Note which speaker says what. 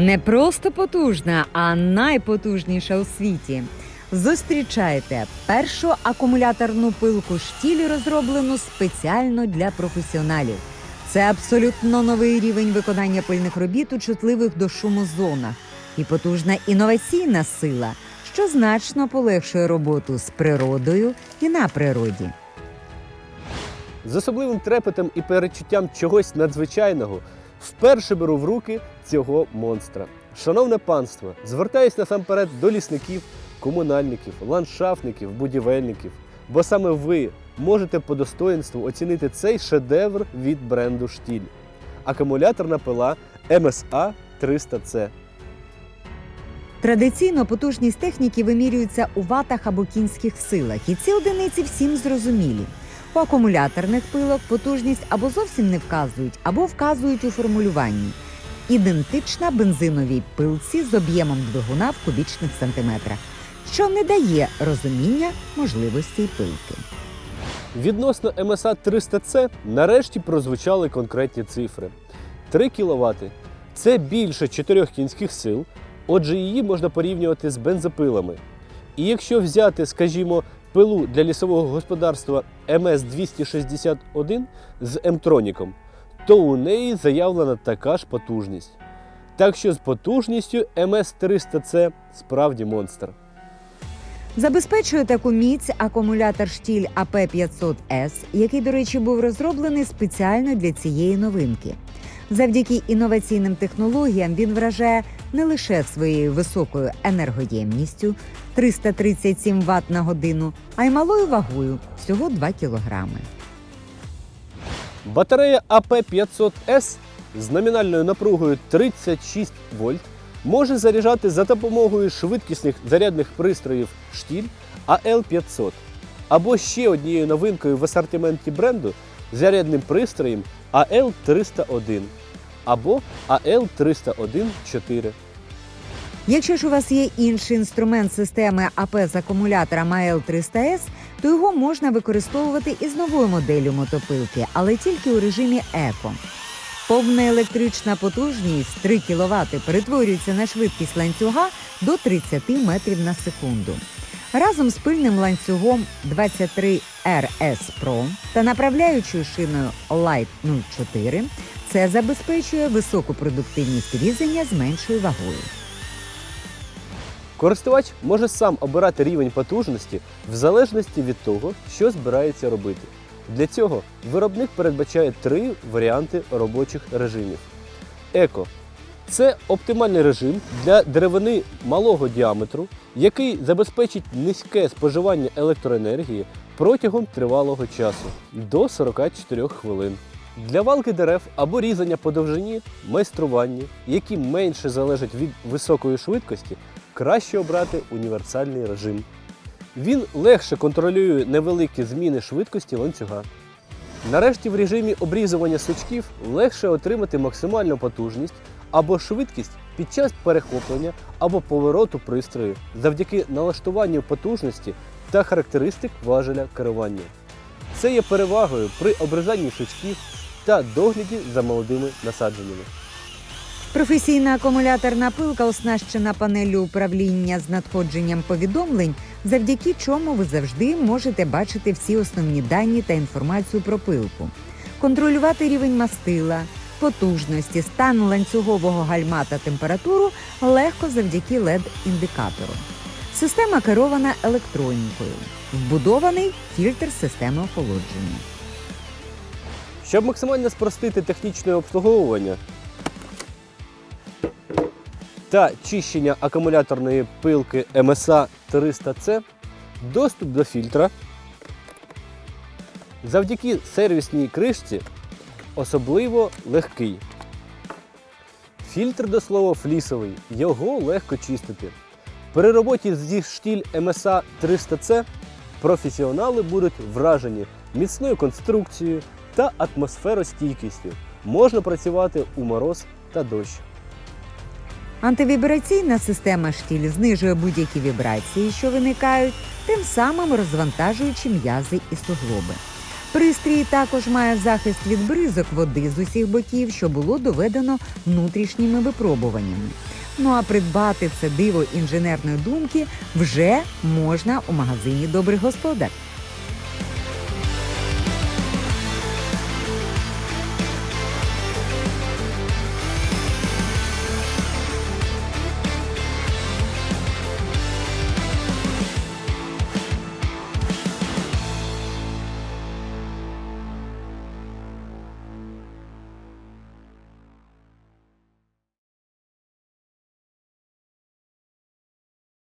Speaker 1: Не просто потужна, а найпотужніша у світі. Зустрічайте першу акумуляторну пилку штілі, розроблену спеціально для професіоналів. Це абсолютно новий рівень виконання пильних робіт у чутливих до шуму зонах і потужна інноваційна сила, що значно полегшує роботу з природою і на природі.
Speaker 2: З особливим трепетом і перечуттям чогось надзвичайного вперше беру в руки цього монстра. Шановне панство, звертаюсь насамперед до лісників, комунальників, ландшафтників, будівельників, бо саме ви можете по достоїнству оцінити цей шедевр від бренду Штіль. Акумуляторна пила MSA 300C.
Speaker 1: Традиційно потужність техніки вимірюється у ватах або кінських силах, і ці одиниці всім зрозумілі. У акумуляторних пилок потужність або зовсім не вказують, або вказують у формулюванні. Ідентична бензиновій пилці з об'ємом двигуна в кубічних сантиметрах, що не дає розуміння можливостей пилки.
Speaker 2: Відносно MSA 300C нарешті прозвучали конкретні цифри. 3 кВт – це більше 4 кінських сил, отже, її можна порівнювати з бензопилами. І якщо взяти, скажімо, пилу для лісового господарства МС-261 з М-троніком, то у неї заявлена така ж потужність. Так що з потужністю МС-300C справді монстр.
Speaker 1: Забезпечує таку міць акумулятор штіль АП500С, який, до речі, був розроблений спеціально для цієї новинки. Завдяки інноваційним технологіям він вражає не лише своєю високою енергоємністю 337 Вт на годину, а й малою вагою всього 2 кілограми.
Speaker 2: Батарея АП500С з номінальною напругою 36 вольт може заряджати за допомогою швидкісних зарядних пристроїв штіль АЛ500 або ще однією новинкою в асортименті бренду зарядним пристроєм АЛ301 або АЛ301-4.
Speaker 1: Якщо ж у вас є інший інструмент системи АП з акумулятором АЛ300С, то його можна використовувати із новою моделлю мотопилки, але тільки у режимі еко. Повна електрична потужність 3 кВт перетворюється на швидкість ланцюга до 30 метрів на секунду. Разом з пильним ланцюгом 23 RS Pro та направляючою шиною Light 04 це забезпечує високу продуктивність різання з меншою вагою.
Speaker 2: Користувач може сам обирати рівень потужності в залежності від того, що збирається робити. Для цього виробник передбачає три варіанти робочих режимів. Еко це оптимальний режим для деревини малого діаметру, який забезпечить низьке споживання електроенергії протягом тривалого часу до 44 хвилин. Для валки дерев або різання по довжині майстрування, які менше залежать від високої швидкості, краще обрати універсальний режим. Він легше контролює невеликі зміни швидкості ланцюга. Нарешті в режимі обрізування сучків легше отримати максимальну потужність або швидкість під час перехоплення або повороту пристрою завдяки налаштуванню потужності та характеристик важеля керування. Це є перевагою при обрізанні сучків та догляді за молодими насадженнями.
Speaker 1: Професійна акумуляторна пилка оснащена панеллю управління з надходженням повідомлень, завдяки чому ви завжди можете бачити всі основні дані та інформацію про пилку, контролювати рівень мастила, потужності, стан ланцюгового гальма та температуру легко завдяки LED-індикатору. Система керована електронікою, вбудований фільтр системи охолодження.
Speaker 2: Щоб максимально спростити технічне обслуговування та чищення акумуляторної пилки MSA 300C, доступ до фільтра завдяки сервісній кришці особливо легкий. Фільтр до слова флісовий, його легко чистити. При роботі зі штіль MSA 300C професіонали будуть вражені міцною конструкцією та атмосферостійкістю. Можна працювати у мороз та дощ.
Speaker 1: Антивібраційна система штіль знижує будь-які вібрації, що виникають, тим самим розвантажуючи м'язи і суглоби. Пристрій також має захист від бризок води з усіх боків, що було доведено внутрішніми випробуваннями. Ну а придбати це диво інженерної думки вже можна у магазині Добрий господар.